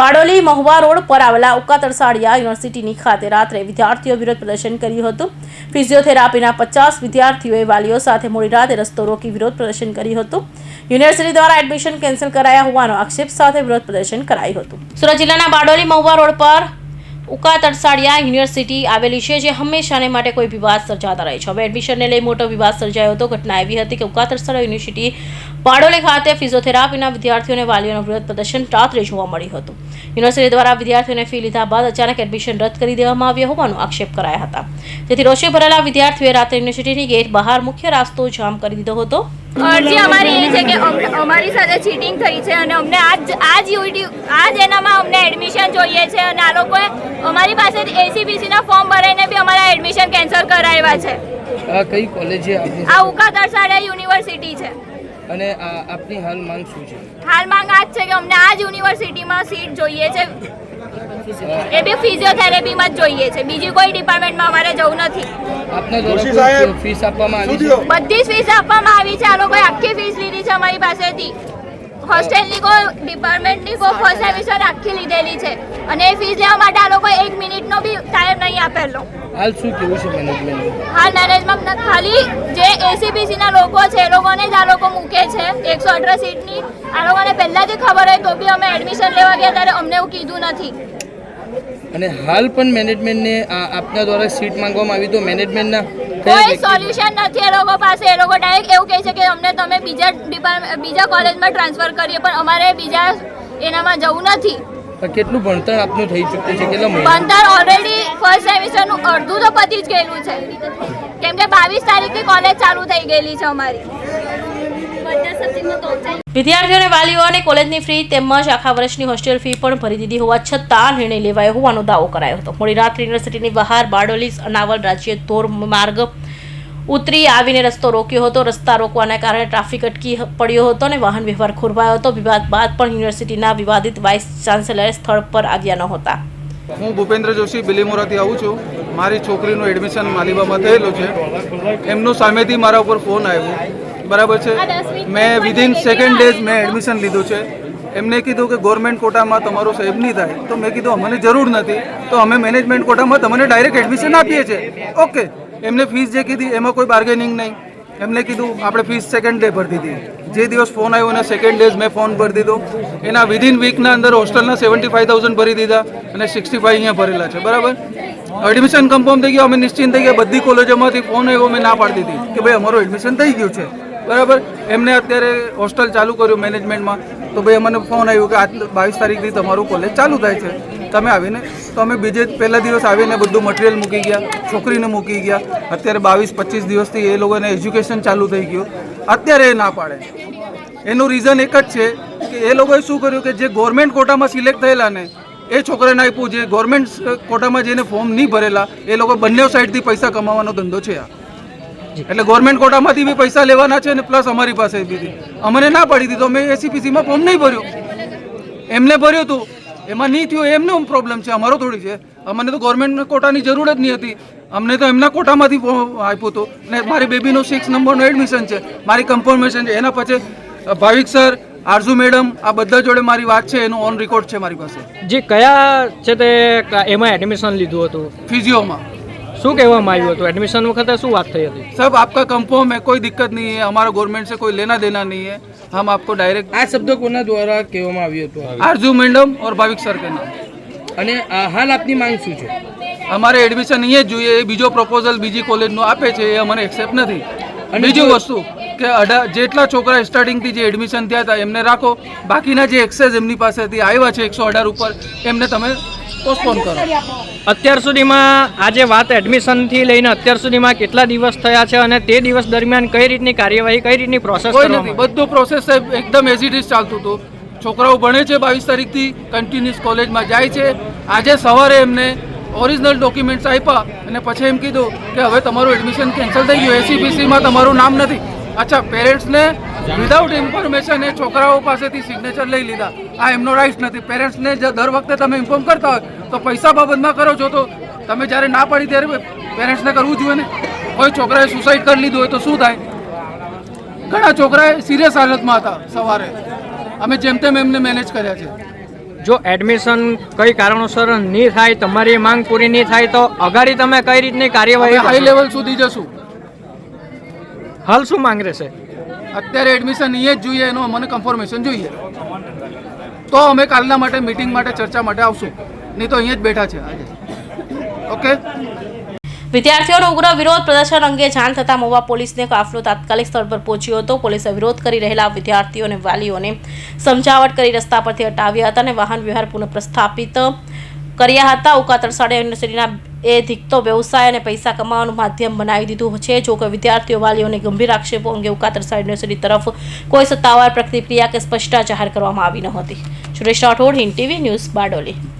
Bardoli Mahuva road પર આવેલા ઉકા તરસાડિયા યુનિવર્સિટીની ખાતે રાત્રે વિદ્યાર્થીઓ વિરોધ પ્રદર્શન કર્યું હતું. ફિઝિયોથેરાપીના પચાસ વિદ્યાર્થીઓએ વાલીઓ સાથે મોડી રાતે રસ્તો રોકી વિરોધ પ્રદર્શન કર્યું હતું. યુનિવર્સિટી દ્વારા એડમિશન કેન્સલ કરાયા હોવાનો આક્ષેપ સાથે વિરોધ પ્રદર્શન કરાયું હતું. સુરત જિલ્લાના બારડોલી મહુવા રોડ પર ઉકા તરસાડિયા યુનિવર્સિટી આવેલી છે, જે હંમેશાને માટે કોઈ વિવાદ સર્જાતા રહે છે. હવે એડમિશનને લઈ મોટો વિવાદ સર્જાયો હતો. ઘટના એવી હતી કે ઉકા તરસાડિયા યુનિવર્સિટી બારડોલી ખાતે ફિઝિયોથેરાપીના વિદ્યાર્થીઓને વાલીઓનું વિરોધ પ્રદર્શન રાત્રે જોવા મળ્યું હતું. યુનિવર્સિટી દ્વારા વિદ્યાર્થીઓને ફી લીધા બાદ અચાનક એડમિશન રદ કરી દેવામાં આવ્યો હોવાનો આક્ષેપ કરાયા હતા. જેથી રોષે ભરેલા વિદ્યાર્થીઓએ રાત્રે યુનિવર્સિટીની ગેટ બહાર મુખ્ય રસ્તો જામ કરી દીધો હતો. અરજી અમારી એ છે કે અમ- અમારી સાથે ચીટિંગ થઈ છે અને અમને આજ આજ યુટ્યુબ આજ એનામાં અમને એડમિશન જોઈએ છે અને આ લોકોએ અમારી પાસે એસીબીસીના ફોર્મ ભરાઈને બી અમારા એડમિશન કેન્સલ કરાવ્યા છે. આ કઈ કોલેજ છે આ ઉકા તરસાડિયા યુનિવર્સિટી છે. અને આપની હાલ માંગ શું છે? હાલ માંગ આ જ છે કે અમને આ જ યુનિવર્સિટીમાં સીટ જોઈએ છે. એ બી ફિઝિયોથેરાપીમાં જ જોઈએ છે. બીજી કોઈ ડિપાર્ટમેન્ટમાં અમારે જવું નથી. આપના દ્વારા કોઈ ફીસ આપવામાં આવી છે. બધી જ ફીસ આપવામાં આવી છે. આ લોકોએ આખી ફીસ લીધી છે અમારી પાસેથી. હોસ્ટેલની કોઈ ડિપાર્ટમેન્ટની કોઈ ફર્સ્ટ સેમિસ્ટર આખી લીધેલી છે. અને એ ફીસ લેવા માટે આ લોકોએ એક મિનિટનો બી ટાઈમ નહીં આપેલો. હાલ શું કેવું છે મેનેજમેન્ટ હાલ મેનેજમેન્ટ ખાલી જે એસીબીસીના લોકો છે એ લોકોને જ આ લોકો મૂકે છે. એકસો અઢાર સીટની આ લોકોને પહેલાંથી ખબર હોય તો બી અમે એડમિશન લેવા ગયા ત્યારે અમને એવું કીધું નથી. અને હાલ પણ મેનેજમેન્ટને આપના દ્વારા સીટ માંગવામાં આવી તો મેનેજમેન્ટના કોઈ સોલ્યુશન નથી એ લોકો પાસે. એ લોકો ડાયરેક્ટ એવું કહે છે કે અમને તમે બીજા ડિપાર્ટમેન્ટ બીજા કોલેજમાં ટ્રાન્સફર કરીએ પણ અમારે બીજા એનામાં જવું નથી. કેટલું ભણતર આપનું થઈ ચૂક્યું છે? કેટલા મહિના? ભણતર ઓલરેડી ફર્સ્ટ સેમિસ્ટરનું અડધું તો પતી જ ગયેલું છે. કેમ કે બાવીસ તારીખથી કોલેજ ચાલુ થઈ ગયેલી છે અમારી. વિદ્યાર્થીઓ અને વાલીઓ અને કોલેજની ફી તેમજ આખા વર્ષની હોસ્ટેલ ફી પણ ભરી દીધી હોવા છતાં નિર્ણય લેવાયો હોવાનો દાવો કરાયો હતો. મોડી રાત યુનિવર્સિટીની બહાર બારડોલી અનાવલ રાજ્ય ધોર માર્ગ ઉતરી આવીને રસ્તો રોક્યો હતો. રસ્તા રોકવાના કારણે ટ્રાફિક અટકી પડ્યો હતો અને વાહન વ્યવહાર ખોરવાયો હતો. વિવાદ બાદ પણ યુનિવર્સિટીના વિવાદિત વાઇસ ચાન્સેલર સ્થળ પર આવ્યા નહોતા હું ભૂપેન્દ્ર જોશી બિલીમોરાથી આવું છું. મારી છોકરીનું એડમિશન માલિબામાં થયેલું છે. એમનું સામેથી મારા ઉપર ફોન આવ્યો. બરાબર છે. મેં વિધિન સેકન્ડ ડેઝ મેં એડમિશન લીધું છે. એમને કીધું કે ગવર્મેન્ટ કોટામાં તમારો સાહેબ નહીં થાય. તો મેં કીધું અમને જરૂર નથી. તો અમે મેનેજમેન્ટ કોટામાં તમને ડાયરેક્ટ એડમિશન આપીએ છીએ. ઓકે એમને ફીસ જે કીધી એમાં કોઈ બાર્ગેનિંગ નહીં. એમને કીધું આપણે ફીસ સેકન્ડ ડે ભરી દીધી. જે દિવસ ફોન આવ્યો અને સેકન્ડ ડેઝ મેં ફોન ભરી દીધો. એના વિધિન વીકના અંદર હોસ્ટેલના સેવન્ટી ફાઈવ થાઉઝન્ડ ભરી દીધા અને સિક્સટી ફાઈવ અહીંયા ભરેલા છે. બરાબર? એડમિશન કન્ફર્મ થઈ ગયું. અમે નિશ્ચિંત થઈ ગયા. બધી કોલેજોમાંથી ફોન આવ્યો મેં ના પાડી દીધી કે ભાઈ અમારું એડમિશન થઈ ગયું છે. બરાબર? એમને અત્યારે હોસ્ટેલ ચાલુ કર્યું મેનેજમેન્ટમાં તો ભાઈ અમને ફોન આવ્યો કે આજ બાવીસ તારીખથી તમારું કોલેજ ચાલુ થાય છે. તમે આવીને, તો અમે બીજે પહેલા દિવસ આવીને બધું મટીરિયલ મૂકી ગયા, છોકરીને મૂકી ગયા. અત્યારે બાવીસ, પચીસ દિવસથી એ લોકોને એજ્યુકેશન ચાલુ થઈ ગયું. અત્યારે એ ના પાડે. એનું રીઝન એક જ છે કે એ લોકોએ શું કર્યું કે જે ગવર્મેન્ટ કોટામાં સિલેક્ટ થયેલા ને, એ છોકરાને આપ્યું. જે ગવર્મેન્ટ કોટામાં જેને ફોર્મ નહીં ભરેલા, એ લોકો બંને સાઈડથી પૈસા કમાવાનો ધંધો છે આ. એટલે ગવર્મેન્ટ કોટામાંથી બી પૈસા લેવાના છે ને પ્લસ અમારી પાસે બી અમને ના પાડી દીધો. અમે એસીપીસીમાં ફોર્મ નહીં ભર્યું. એમને ભર્યું હતું એમાં નહીં થયું. એમનો પ્રોબ્લેમ છે. અમારો થોડી છે. અમને તો ગવર્મેન્ટ કોટાની જરૂર જ નહીં હતી. અમને તો એમના કોટામાંથી આપ્યું હતું ને મારી બેબીનું સિક્સ નંબરનું એડમિશન છે. મારી કન્ફર્મેશન છે. એના પછી ભાવિક સર આરઝુ મેડમ આ બધા જોડે મારી વાત છે. એનું ઓન રેકોર્ડ છે મારી પાસે. જે કયા છે તે એમાં એડમિશન લીધું હતું? ફિઝિયોમાં શું કહેવામાં આવ્યું હતું એડમિશન વખતે શું વાત થઈ હતી सब आपका कंफर्म है कोई दिक्कत नहीं है हमारा गवर्नमेंट से कोई लेना देना नहीं है हम आपको डायरेक्ट આ શબ્દ કોના દ્વારા કહેવામાં આવ્યું હતું आरजू मैडम और भाविक सर के नाम અને આ હાલ આપની માંગ શું છે અમારે એડમિશન અહીંયા જ જોઈએ એ બીજો પ્રપોઝલ બીજી કોલેજનો આપે છે એ અમને એક્સેપ્ટ નથી અને બીજું વસ્તુ કે અઢાર જેટલા છોકરા સ્ટાર્ટિંગથી જે એડમિશન થયા હતા એમને રાખો બાકીના જે એક્સેસ એમની પાસેથી આવ્યા છે એકસો અઢાર ઉપર એમને તમે પોસ્ટપોન કરો. અત્યાર સુધીમાં આજે વાત વાત એડમિશનથી લઈને અત્યાર સુધીમાં કેટલા દિવસ થયા છે અને તે દિવસ દરમિયાન કઈ રીતની કાર્યવાહી કઈ રીતની પ્રોસેસ કોઈ નથી. બધું પ્રોસેસ સાહેબ એકદમ એઝ ઇટ ઇઝ ચાલતું હતું. છોકરાઓ ભણે છે બાવીસ તારીખથી કન્ટિન્યુઅસ કોલેજમાં જાય છે. આજે સવારે એમને ઓરિજિનલ ડોક્યુમેન્ટ્સ આપ્યા અને પછી એમ કીધું કે હવે તમારું એડમિશન કેન્સલ થઈ ગયું. એસીબીસીમાં તમારું નામ નથી. અચ્છા પેરેન્ટ્સને વિધાઉટ ઇન્ફોર્મેશન એ છોકરાઓ પાસેથી સિગ્નેચર લઈ લીધા. આ એમનો રાઇટ નથી. પેરેન્ટ્સને દર વખતે તમે ઇન્ફોર્મ કરતા હોય તો પૈસા બાબતમાં કરો. છો તો તમે જ્યારે ના પાડી ત્યારે પેરેન્ટ્સને કરવું જોઈએ ને. કોઈ છોકરાએ સુસાઇડ કરી લીધું હોય તો શું થાય? ઘણા છોકરાએ સિરિયસ હાલતમાં હતા સવારે. અમે જેમ તેમ એમને મેનેજ કર્યા છે. જો એડમિશન કઈ કારણોસર નહીં થાય તમારી માંગ પૂરી નહીં થાય તો અગાડી તમે કઈ રીતની કાર્યવાહી હાઈ લેવલ સુધી જશું. હાલ શું માંગ રહેશે? અત્યારે એડમિશન અહીંયા જ જોઈએ, એનું અમને કન્ફર્મેશન જોઈએ. તો અમે કાલના માટે મીટિંગ માટે ચર્ચા માટે આવશું. નહીં તો અહીંયા જ બેઠા છે આજે. ઓકે વિદ્યાર્થીઓનો ઉગ્ર વિરોધ પ્રદર્શન અંગે જાણ થતાં મોવા પોલીસને કાફલો તાત્કાલિક સ્થળ પર પહોંચ્યો હતો. પોલીસે વિરોધ કરી રહેલા વિદ્યાર્થીઓ અને વાલીઓને સમજાવટ કરી રસ્તા પરથી હટાવ્યા હતા અને વાહન વ્યવહાર પુનઃ પ્રસ્થાપિત કર્યા હતા. ઉકાતર શાળા યુનિવર્સિટીના એ ધીકતો વ્યવસાય અને પૈસા કમાવાનું માધ્યમ બનાવી દીધું છે. જો કે વિદ્યાર્થીઓ વાલીઓને ગંભીર આક્ષેપો અંગે ઉકાતર તરસાડ યુનિવર્સિટી તરફ કોઈ સત્તાવાર પ્રતિક્રિયા કે સ્પષ્ટતા જાહેર કરવામાં આવી ન હતી. Suresh Rathod, Hind TV news Bardoli.